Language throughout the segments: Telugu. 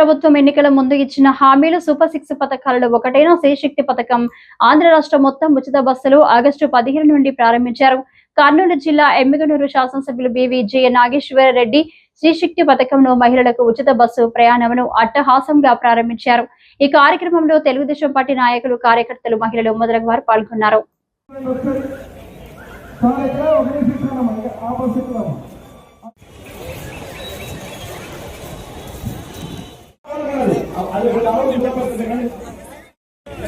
ప్రభుత్వం ఎన్నికల ముందు ఇచ్చిన హామీలు సూపర్ సిక్స్ పథకాలలో ఒకటైన శ్రీశక్తి పథకం. ఆంధ్ర రాష్ట్రం మొత్తం ఉచిత బస్సులు ఆగస్టు పదిహేను నుండి ప్రారంభించారు. కర్నూలు జిల్లా ఎమ్మిగనూరు శాసనసభ్యులు బివి జె నాగేశ్వర రెడ్డి శ్రీశక్తి పథకంలో మహిళలకు ఉచిత బస్సు ప్రయాణమును అట్టహాసంగా ప్రారంభించారు. ఈ కార్యక్రమంలో తెలుగుదేశం పార్టీ నాయకులు కార్యకర్తలు మహిళలు మొదలగు వారు పాల్గొన్నారు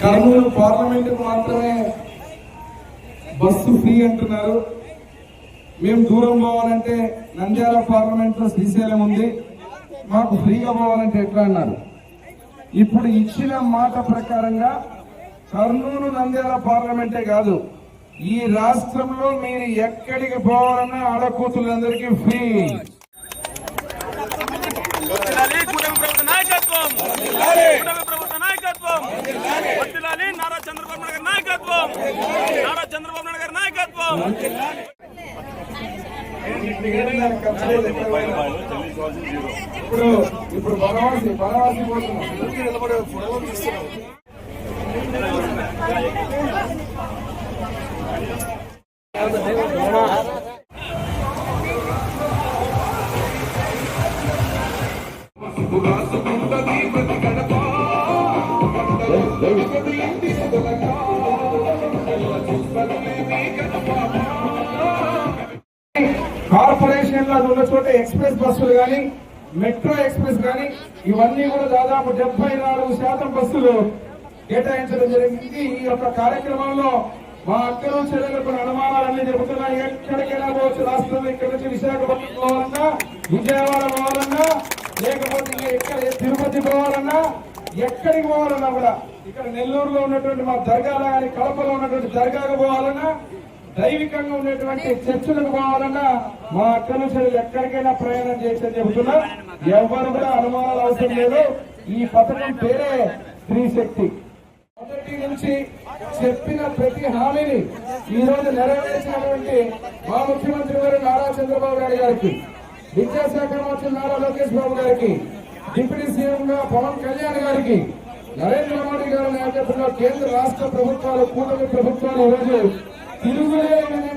కర్నూలు పార్లమెంట్ మాత్రమే బస్సు ఫ్రీ అంటున్నారు. మేము దూరం పోవాలంటే నంద్యాల పార్లమెంట్లో శ్రీశైలం ఉంది. మాకు ఫ్రీగా పోవాలంటే ఎట్లా అన్నారు. ఇప్పుడు ఇచ్చిన మాట ప్రకారంగా కర్నూలు నంద్యాల పార్లమెంటే కాదు. ఈ రాష్ట్రంలో మీరు ఎక్కడికి పోవాలన్నా ఆడకూతులందరికీ ఫ్రీ వర్ధిల్లాలి కూటమి ప్రభుత్వ నాయకత్వం కూటమి ప్రభుత్వ నాయకత్వం వర్ధిల్లాలి నారా చంద్రబాబు నాయుడు గారి నాయకత్వం. నారా చంద్రబాబు నాయుడు గారి నాయకత్వం. ఇప్పుడు ఇప్పుడు బనవాసి బనవాసి పోతున్నాం కార్పొరేషన్ లో ఉన్న చోట ఎక్స్ప్రెస్ బస్సులు కానీ మెట్రో ఎక్స్ప్రెస్ కానీ ఇవన్నీ కూడా దాదాపు డెబ్బై నాలుగు శాతం బస్సులు కేటాయించడం జరిగింది. ఈ యొక్క కార్యక్రమంలో మా అక్కలు కొన్ని అనుమానాలన్నీ చెబుతున్నాయి ఎక్కడికైనా పోవచ్చు రాష్ట్రంలో ఇక్కడ నుంచి విశాఖపట్నం పోవాలన్నా విజయవాడ పోవాలన్నా లేకపోతే ఇంకా ఎక్కడ తిరుపతి పోవాలన్నా ఎక్కడికి పోవాలన్నా కూడా ఇక్కడ నెల్లూరులో ఉన్నటువంటి మా దర్గాలో కానీ కడపలో ఉన్నటువంటి దర్గాకు పోవాలన్నా దైవికంగా ఉన్నటువంటి చర్చలకు పోవాలన్నా మా అక్కలు ఎక్కడికైనా ప్రయాణం చేసే చెబుతున్నా. ఎవరు కూడా అనుమానాలు అవసరం లేదు. ఈ పథకం పేరే స్త్రీ శక్తి. మొదటి నుంచి చెప్పిన ప్రతి హామీని ఈ రోజు నెరవేర్చినటువంటి మా ముఖ్యమంత్రి గారు నారా చంద్రబాబు నాయుడు గారికి విద్యాశాఖ మంత్రి నారా లోకేష్ బాబు గారికి డిప్యూటీ సీఎం గా పవన్ కళ్యాణ్ గారికి నరేంద్ర మోడీ గారి నాయకత్వంలో కేంద్ర రాష్ట్ర ప్రభుత్వాలు కూటమి ప్రభుత్వాలు ఈరోజు తిరుగులేని